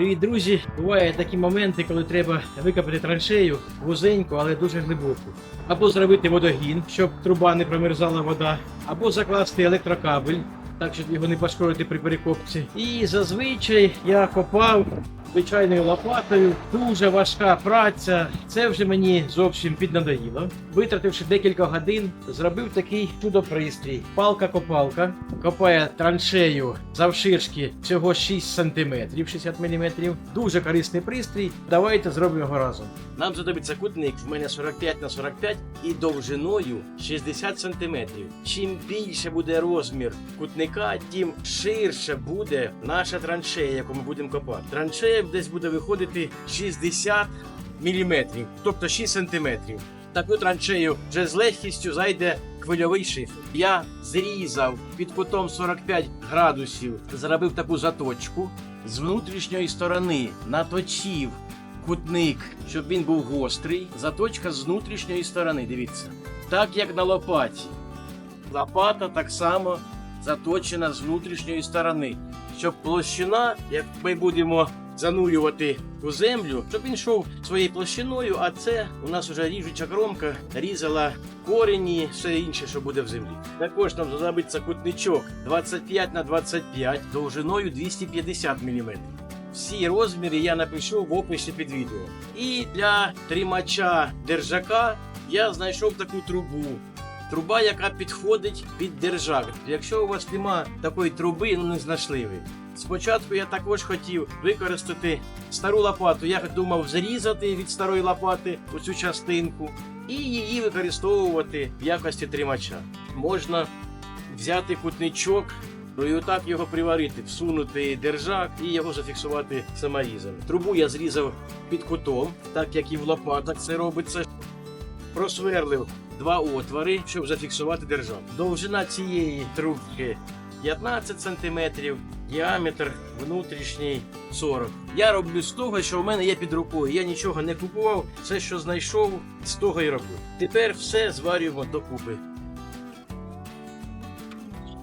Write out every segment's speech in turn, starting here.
Привіт, друзі! Бувають такі моменти, коли треба викопати траншею вузеньку, але дуже глибоку. Або зробити водогін, щоб труба не промерзала вода, або закласти електрокабель, так щоб його не пошкодити при перекопці. І зазвичай я копав звичайною лопатою. Дуже важка праця. Це вже мені зовсім піднадоїло. Витративши декілька годин, зробив такий чудо-пристрій. Палка-копалка копає траншею завширшки всього 6 см, 60 мм. Дуже корисний пристрій. Давайте зробимо його разом. Нам знадобиться кутник в мене 45 на 45 і довжиною 60 см. Чим більше буде розмір кутника, тим ширше буде наша траншея, яку ми будемо копати. Траншея десь буде виходити 60 мм, тобто 6 см. Таку траншею вже з легкістю зайде хвильовий шифер. Я зрізав під кутом 45 градусів, зробив таку заточку з внутрішньої сторони, наточив кутник, щоб він був гострий. Заточка з внутрішньої сторони. Дивіться, так як на лопаті. Лопата так само заточена з внутрішньої сторони, щоб площина, як ми будемо занурювати у землю, щоб він йшов своєю площиною, а це у нас вже ріжуча кромка різала корені, все інше, що буде в землі. Також нам знадобиться кутничок 25 на 25 довжиною 250 мм. Всі розміри я напишу в описі під відео. І для тримача держака я знайшов таку трубу. Труба, яка підходить під держак. Якщо у вас нема такої труби, ну не знайшли ви. Спочатку я також хотів використати стару лопату. Я думав зрізати від старої лопати оцю частинку і її використовувати в якості тримача. Можна взяти кутничок, ну і отак його приварити, всунути держак і його зафіксувати саморізом. Трубу я зрізав під кутом, так як і в лопатах це робиться. Просверлив два отвори, щоб зафіксувати держак. Довжина цієї трубки 15 см, діаметр внутрішній 40. Я роблю з того, що в мене є під рукою. Я нічого не купував, все, що знайшов, з того і роблю. Тепер все зварюємо докупи.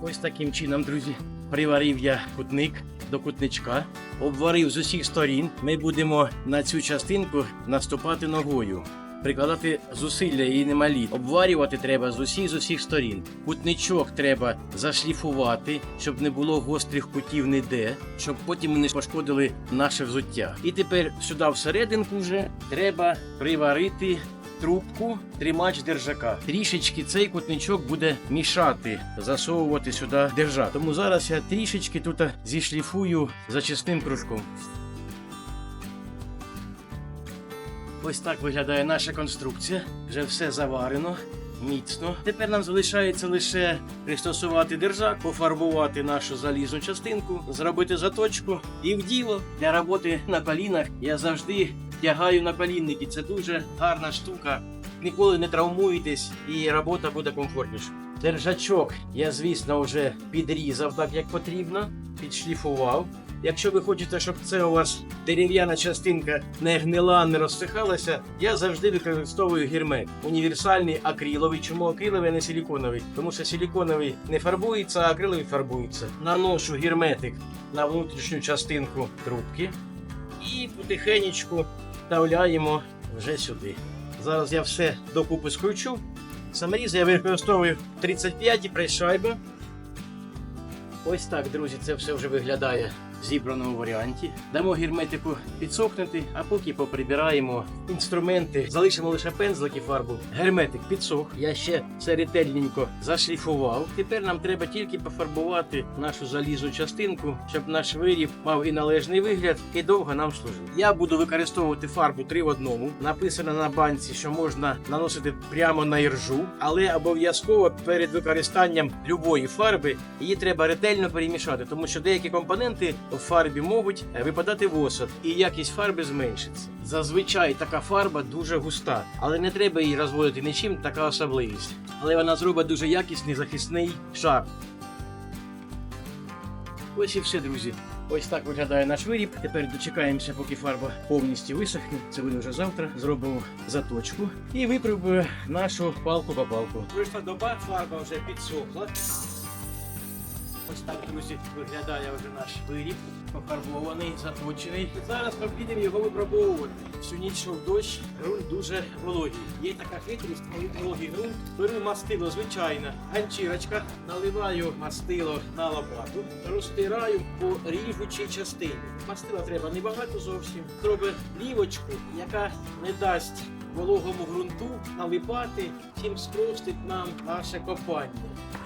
Ось таким чином, друзі, приварив я кутник до кутничка, обварив з усіх сторін. Ми будемо на цю частинку наступати ногою. Прикладати зусилля і немалі. Обварювати треба з усіх з усіх сторін. Кутничок треба зашліфувати, щоб не було гострих кутів ніде, щоб потім не пошкодили наше взуття. І тепер сюди всерединку вже треба приварити трубку, тримач держака. Трішечки цей кутничок буде мішати засовувати сюди держак. Тому зараз я трішечки тут зішліфую зачисним кружком. Ось так виглядає наша конструкція. Вже все заварено. Міцно. Тепер нам залишається лише пристосувати держак, пофарбувати нашу залізну частинку, зробити заточку і в діло. Для роботи на колінах я завжди тягаю на колінники. Це дуже гарна штука. Ніколи не травмуєтесь і робота буде комфортніша. Держачок я, звісно, вже підрізав так, як потрібно, підшліфував. Якщо ви хочете, щоб це у вас дерев'яна частинка не гнила, не розсихалася, я завжди використовую гірмет. Універсальний акриловий. Чому акриловий, а не силіконовий? Тому що силіконовий не фарбується, а акриловий фарбується. Наношу герметик на внутрішню частинку трубки і потихенечку вставляємо вже сюди. Зараз я все докупи скручу. Саморіз я використовую 35 і прес-шайби. Ось так, друзі, це все вже виглядає зібраному варіанті. Дамо герметику підсохнути, а поки поприбираємо інструменти, залишимо лише пензлик і фарбу. Герметик підсох. Я ще все ретельненько зашліфував. Тепер нам треба тільки пофарбувати нашу залізну частинку, щоб наш виріб мав і належний вигляд, і довго нам служив. Я буду використовувати фарбу 3 в одному. Написано на банці, що можна наносити прямо на іржу, але обов'язково перед використанням любої фарби її треба ретельно перемішати, тому що деякі компоненти в фарбі можуть випадати в осад, і якість фарби зменшиться. Зазвичай така фарба дуже густа, але не треба її розводити нічим, така особливість. Але вона зробить дуже якісний захисний шар. Ось і все, друзі. Ось так виглядає наш виріб. Тепер дочекаємося, поки фарба повністю висохне. Це буде вже завтра. Зробимо заточку і випробуємо нашу палку по палку. Пройшла доба, фарба вже підсохла. Ось так, друзі, виглядає вже наш виріб. пофарбований, заточений. Зараз ми підемо його випробовувати. Всю ніч йшов дощ, ґрунт дуже вологий. Є така хитрість, коли вологий ґрунт. Беру мастило, звичайно, ганчірочка, наливаю мастило на лопату, розтираю по ріжучій частині. Мастила треба небагато зовсім. Зробить лівочку, яка не дасть вологому ґрунту налипати, чим спростить нам наше копання.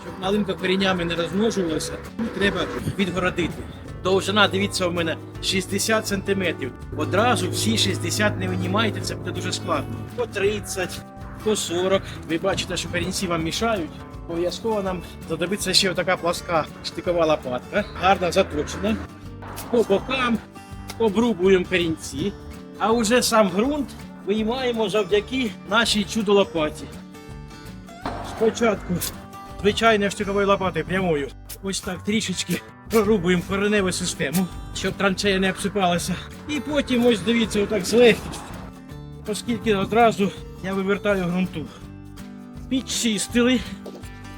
Щоб налинка коріннями не розмножувалася, треба відгородити. Довжина, дивіться, у мене 60 см. Одразу всі 60 не винімайте, це буде дуже складно. По 30, по 40. Ви бачите, що корінці вам мішають. Обов'язково нам знадобиться ще така пласка штикова лопатка, гарно заточена. По бокам обрубуємо корінці, а вже сам ґрунт виймаємо завдяки нашій чудо-лопаті. Спочатку звичайною штуковою лопатою прямою. Ось так трішечки прорубуємо кореневу систему, щоб траншея не обсипалася. І потім ось дивіться, отак з. Оскільки одразу я вивертаю ґрунту. Підчистили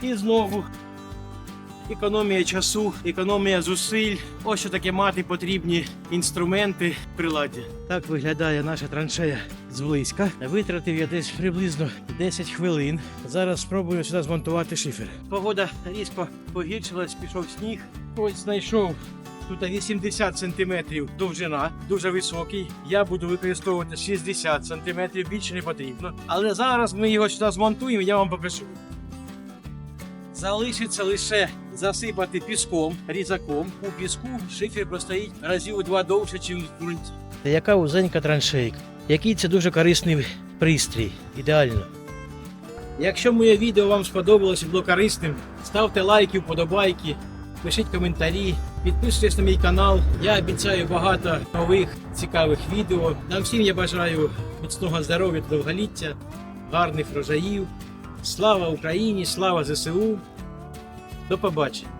і знову. Економія часу, економія зусиль. Ось що таке мати потрібні інструменти приладдя. Так виглядає наша траншея зблизька. Витратив я десь приблизно 10 хвилин. Зараз спробую сюди змонтувати шифер. Погода різко погіршилась, пішов сніг. Ось знайшов. Тут 80 см довжина, дуже високий. Я буду використовувати 60 см, більше не потрібно. Але зараз ми його сюди змонтуємо, я вам покажу. Залишиться лише засипати піском, різаком. У піску шифер простоїть разів у два довше, ніж в ґрунті. Яка узенька траншейка. Який це дуже корисний пристрій. Ідеально. Якщо моє відео вам сподобалося і було корисним, ставте лайки, вподобайки, пишіть коментарі, підписуйтесь на мій канал. Я обіцяю багато нових цікавих відео. Нам всім я бажаю міцного здоров'я та довголіття, гарних врожаїв. Слава Україні, слава ЗСУ. До побачення.